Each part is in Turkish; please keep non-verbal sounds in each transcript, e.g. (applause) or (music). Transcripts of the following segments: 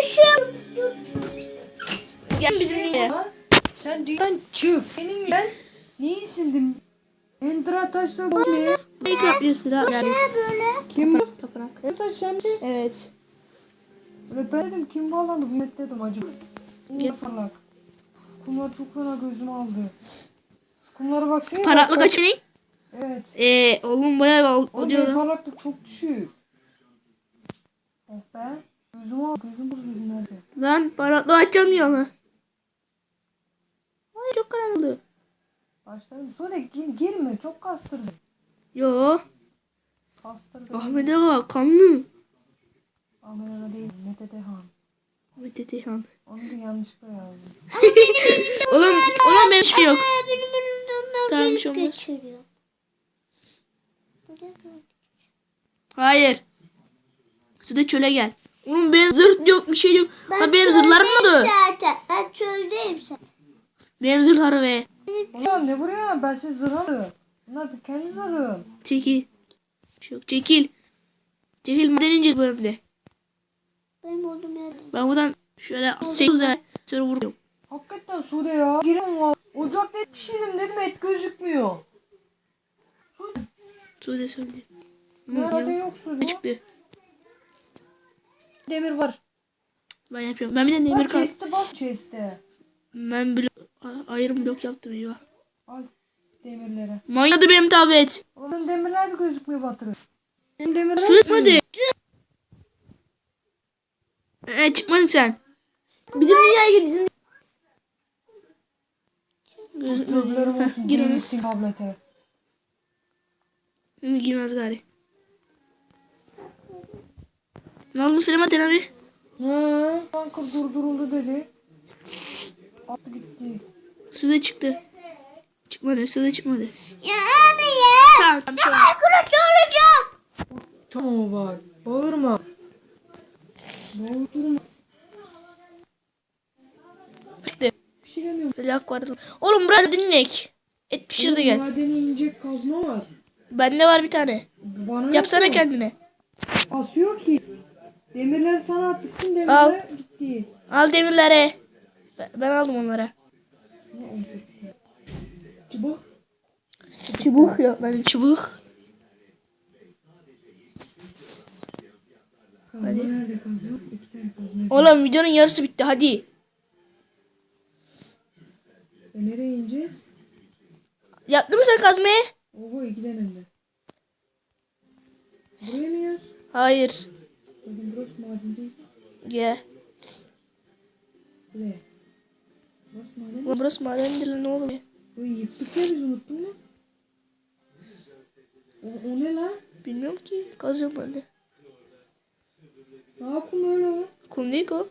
Ölmüşüm. Gel bizimle. Ha? Sen dünyadan çık. Senin ben neyi sildim? Enter taş söyle. Minecraft yapıyorsun ha. Yani. Böyle. Kim? Tapınak. Enter sen mi? Evet. Ve ben dedim kim bağlandı? Bu net dedim acaba. Gel. Salak. Kumlar çok fena gözümü aldı. Şu kumlara baksana. Paraklı kaç benim? Evet. Eee oğlum bayağı bir Oğlum oluyor benim lan. parlaklık çok düşük. Oh be. Gözümü al. Gözüm bozuldu nerede? Lan paraklı açamıyor ama. Ay çok karanlık. Başlarım. Sonra gir, girme. Çok kastırdı. Yo. Kastırdı. Ahmet'e bak kanlı. Amerana değil. Mete Dehan. Ahmet Etehan. Onu da yanlışlıkla yazdım. (laughs) Oğlum, oğlum benim şey yok. Tamam, bir şey olmaz. Hayır. Suda çöle gel. Oğlum benim zırh yok bir şey yok. Ben benim zırhlarım mı zaten. Ben çöldeyim zaten. Benim zırhları be. Ulan ne vuruyor? Ben size zırhalı. Bunlar bir kendi zırhım. Çekil. Bir şey yok. Çekil. Çekil maden ineceğiz bu bölümde. Benim olduğum yerde. Ben buradan şöyle 8 tane sonra vuruyorum. Hakikaten Sude ya. Girin var. Ocakta et pişirdim dedim et gözükmüyor. Sude. Söyle. Nerede yok Ne Sude? çıktı? Demir var. Ben yapıyorum. Ben bir de demir Bak kal. chest'e bas chest'e. Ben blok, ayrım blok yaptım eyvah. Al demirlere. Manyadı benim tablet. Oğlum demirler de gözükmüyor Batırı. Benim demirler Su çıkmadı. Ee, çıkmadın sen. Bizim dünyaya gir bizim. Gözükmüyor. Gir onu. Tablete. Girmez gari. Ne oldu Süleyman abi? Hı. Kanka durduruldu dedi. Attı gitti. Suda çıktı. Çıkmadı, suda çıkmadı. Ya abi ya. Tamam, tamam, tamam. Arkadaş olacağım. Tamam bak. Bağırma. Bağırma. Bir şey demiyorum. Lak vardı. Oğlum burada dinlek. Et pişirdi gel. Madeni inecek kazma var. Bende var bir tane. Bana yok Yapsana mu? kendine. Asıyor ki. Demirler sana Al. demirler gitti. Al demirleri. Ben, ben aldım olacak? Çubuk. Çubuk yok. Ben çubuk. Kazma. Oğlum videonun yarısı bitti hadi. E nereye ineceğiz? Yaptın mı sen kazmayı? Oho iki tane de. Buraya mı iniyoruz? Hayır. Bakın burası maden değil. Gel. Buraya. Burası maden. Ulan burası maden değil ne oluyor? Burayı yıktık ya biz unuttun mu? O, o ne lan? Bilmiyorum ki. Kazıyorum ben de. Ne yaptın öyle o? Kum değil ki o.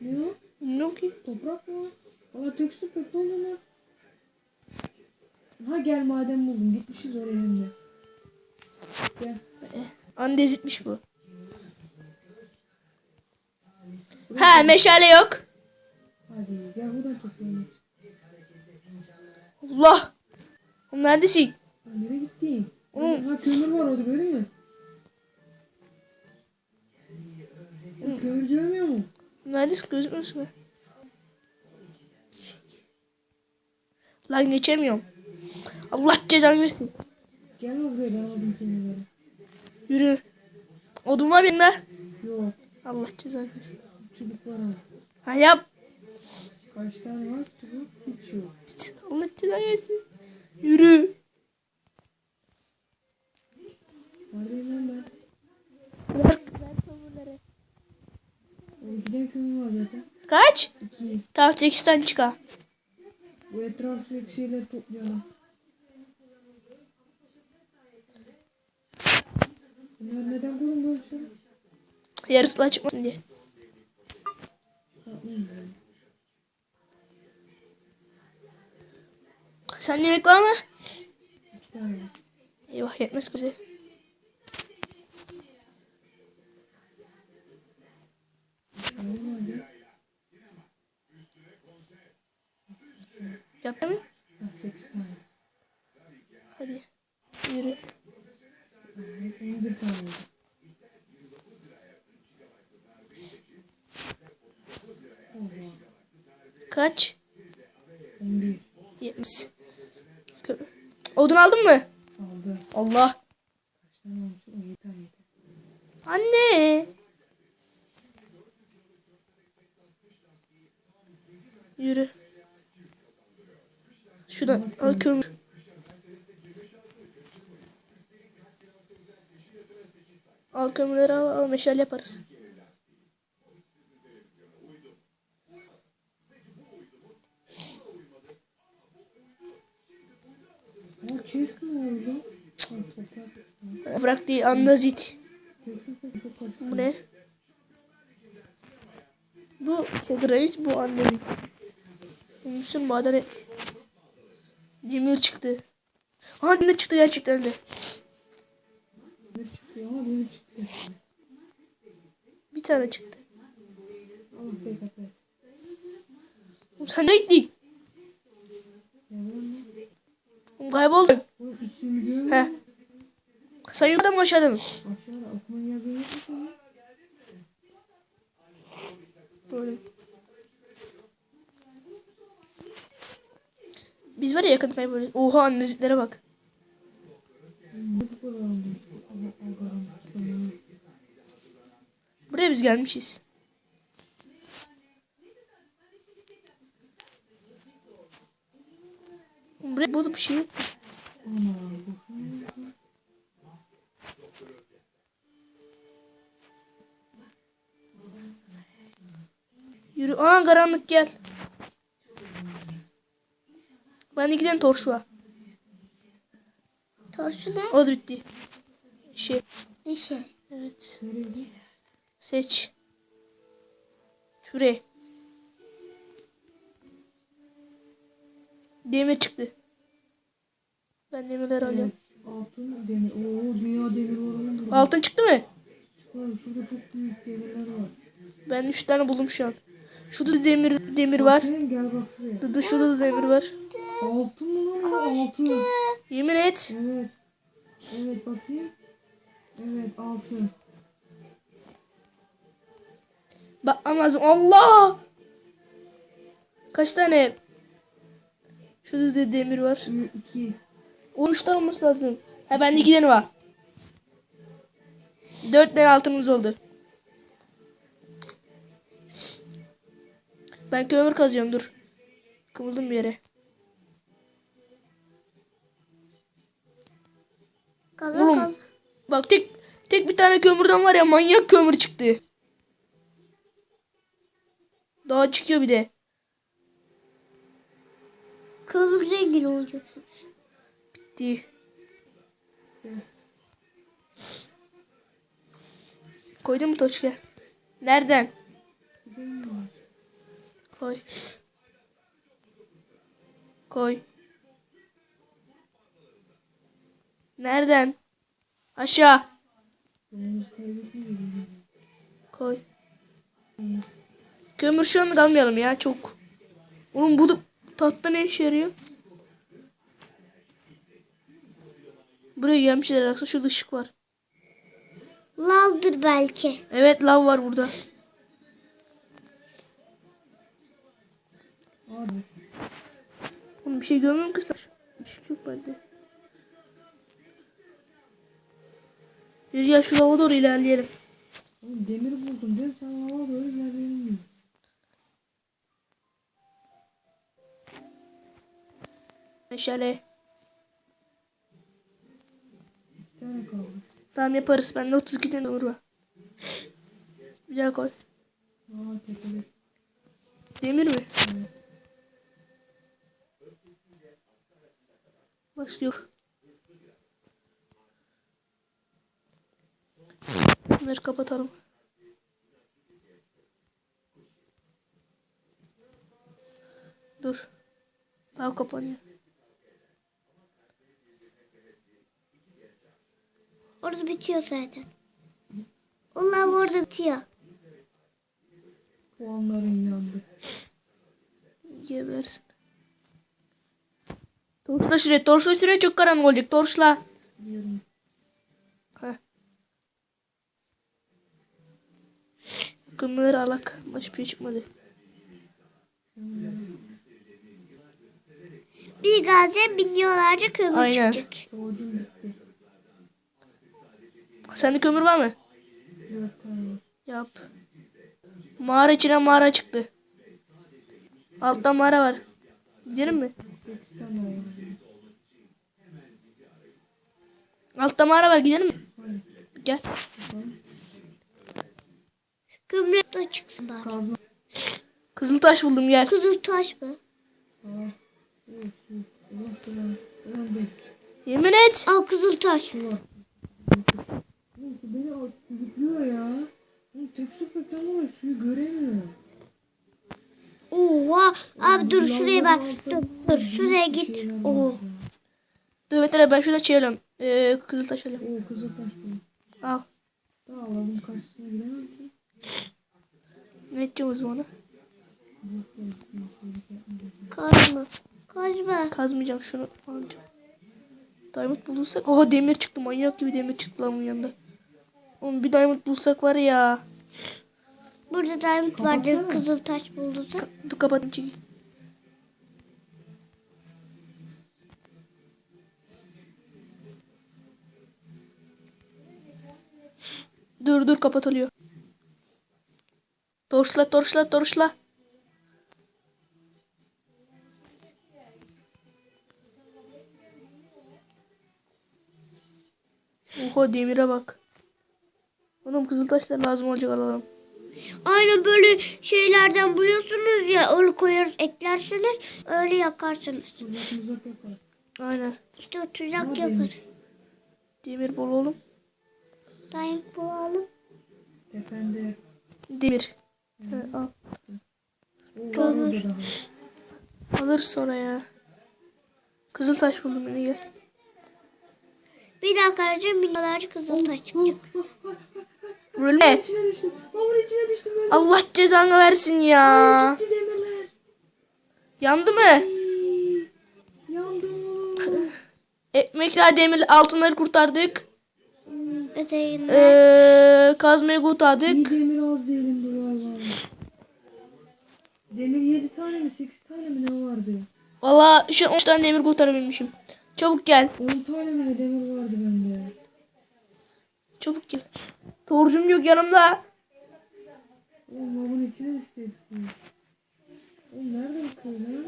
Ne o? Bilmiyorum ki. Toprak mı? Valla tekstür petrol ne lan? Ha gel maden buldum. Gitmişiz oraya hem de. Gel. Andezitmiş bu. Ha meşale yok. Hadi gel buradan toplayalım. Allah. Neredesin? Nereye gittin? Oğlum. Ha kömür var orada mü? Oğlum, kömür görmüyor mu? Neredesin gözükmüyorsun ha? Lan geçemiyorum. Allah cezanı versin. Gel buraya ben aldım kömürleri. Yürü. Odun var benim de. Yok. Allah cezanı versin. Çubuk var ama. Ha yap. Kaç tane var? Çubuk hiç yok. Allah cezanı versin. Yürü. Neredeyim lan ben? O iki tane kömür var zaten. Kaç? İki. Tamam 8 tane çıkar. Bu etraftaki şeyleri toplayalım. Bunlar neden şey? Yarısına çıkmasın diye. Sen yemek var mı? İki tane. Eyvah yetmez bize. Yaptın mı? Hadi. Yürü. Kaç? 11 70. Odun aldın mı? aldı. Allah. Kaç tane olmuş? 17 tane. yedi. Anne. Yürü. Şuradan al kömür. Al kömürleri al, al meşale yaparız. Toprak. Bırak değil andazit. Bu ne? Bu Granit bu annemin. Bulmuşsun madene. Demir çıktı. Aha demir çıktı gerçekten de. Çıktı ama çıktı. Bir tane çıktı. Oğlum Sen ne gittin? Oğlum Kayboldun. He. Mu sana? Böyle. Biz var ya yakın kayboluyoruz. Oha annezitlere bak. Bu Buraya biz gelmişiz. Buraya bulup bir şey. Yürü. Aa karanlık gel. Ben de giden torç var. Torsu ne? O da bitti. Şey. Ne şey? Evet. Seç. Şuraya. Demir çıktı. Ben demirleri alıyorum. Altın demir. Oo dünya demir var burada. Altın çıktı mı? Şurada, şurada çok büyük demirler var. Ben 3 tane buldum şu an. Şurada da demir demir var. Gel bak şuraya. Dıdı şurada da demir var. Altın mı lan? Altın. Yemin et. Evet. Evet bakayım. Evet altın. Bakmam lazım. Allah! Kaç tane? Şurada da demir var. 2. 13 tane olması lazım. Ha bende 2 tane var. 4 tane altınımız oldu. Ben kömür kazıyorum dur. Kımıldım bir yere. Kaza Oğlum. kaza. Bak tek tek bir tane kömürden var ya manyak kömür çıktı. Daha çıkıyor bir de. Kömür zengin olacaksınız. Bitti. Koydun mu Toçka? Nereden? Koy. Koy. Nereden? Aşağı. Koy. Kömür şu anda kalmayalım ya çok. Oğlum bu da tahta ne işe yarıyor? Buraya gelmişler aslında şurada ışık var. Lavdır belki. Evet lav var burada. Oğlum bir şey görmüyorum ki sen. Işık yok bende. Ya şu lava doğru ilerleyelim. Oğlum demir buldum. Ben sana hava böyle geldiğini mi? Meşale. Bir tane kalmış. Tamam yaparız. Bende 32 tane demir var. Daha koy. Aa. Demir mi? Başka yok. Bunları kapatalım. Dur. Daha kapanıyor. Orada bitiyor zaten. O lav orada bitiyor. Puanların yandı. Gebersin. Torçla şuraya. Torçla şuraya çok karanlık olacak. Torçla. Kımır alak. Başka bir şey çıkmadı. Bir gazem milyonlarca kömür Aynen. çıkacak. Sende kömür var mı? Yap. Mağara içine mağara çıktı. Altta mağara var. Gidelim mi? Altta mağara var gidelim mi? Gel. Kömür de çıksın bari. Kazma. Kızıl taş buldum gel. Kızıl taş mı? Yemin et. Al kızıl taş. Su var. Oğlum su beni ya. Tek sepekten var suyu göremiyorum. Oha. Abi dur şuraya bak. Dur, dur şuraya git. Oo. Dur Metin ben şurada çevirelim. Ee, kızıl taş alayım. Oo kızıl taş buldum. Al. Daha alalım karşısına giremem ki. Ne edeceğiz ona? Kazma. Kazma. Kazmayacağım şunu alacağım. Diamond bulursak. Oha demir çıktı manyak gibi demir çıktı lan bunun yanında. Oğlum bir diamond bulsak var ya. Burada diamond vardı. Kızıl taş bulduysa. Dur kapatayım çekeyim. Dur dur kapatılıyor. Torçla torçla torçla. Oha demire bak. Oğlum kızıltaşlar lazım olacak alalım. Aynen böyle şeylerden buluyorsunuz ya öyle koyarız eklersiniz öyle yakarsınız. Uzak uzak yapar. Aynen. İşte o tuzak yapar. Demir bol oğlum. Diamond bulalım. Tepende. Demir. He, al. Daha. Alır sonra ya. Kızıltaş buldum yine gel. Bir dakika önce milyonlarca kızıl taş çıkacak. Böyle. İçine düştüm. Hamur içine düştüm ben. Allah cezanı versin ya. Gitti demirler. Yandı mı? Ay, Yandım. Ekmekler demir altınları kurtardık. Öteğinde. Ee, kazmayı kurtardık. demir az değilimdi valla. Demir 7 tane mi 8 tane mi ne vardı? Valla şu an 10 tane demir kurtarabilmişim. Çabuk gel. 10 tane mi ne demir vardı bende? Çabuk gel. Torcum yok yanımda. Oğlum lavın içine düştü. Oğlum nerede bu köy lan?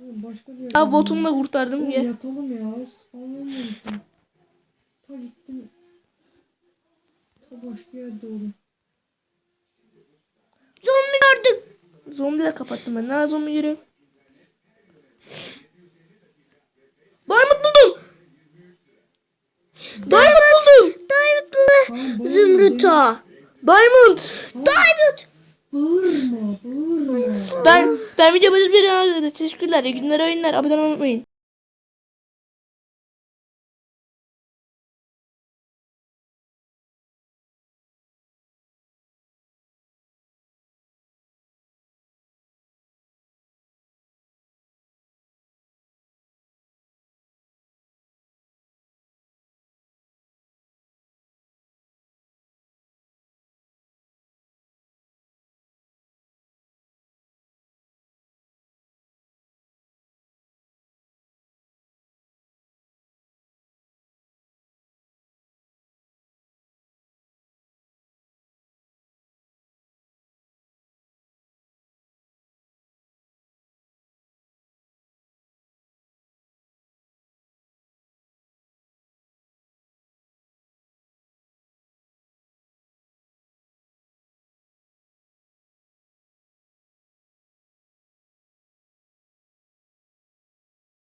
Oğlum başka bir yerde. Ya botumla kurtardım Oğlum gel. yatalım ya. Spawnlanmamışım. Ta gittim. Ta başka yerde oğlum. Zombi gördüm. Zombiler kapattım ben. Ne zombi görüyorum. Diamond buldum. Diamond buldum. Diamond buldum. Tamam, o. Diamond. Diamond. Bağırma, bağırma. Ben ben video böyle bir Teşekkürler. İyi günler oyunlar. Abone olmayı unutmayın.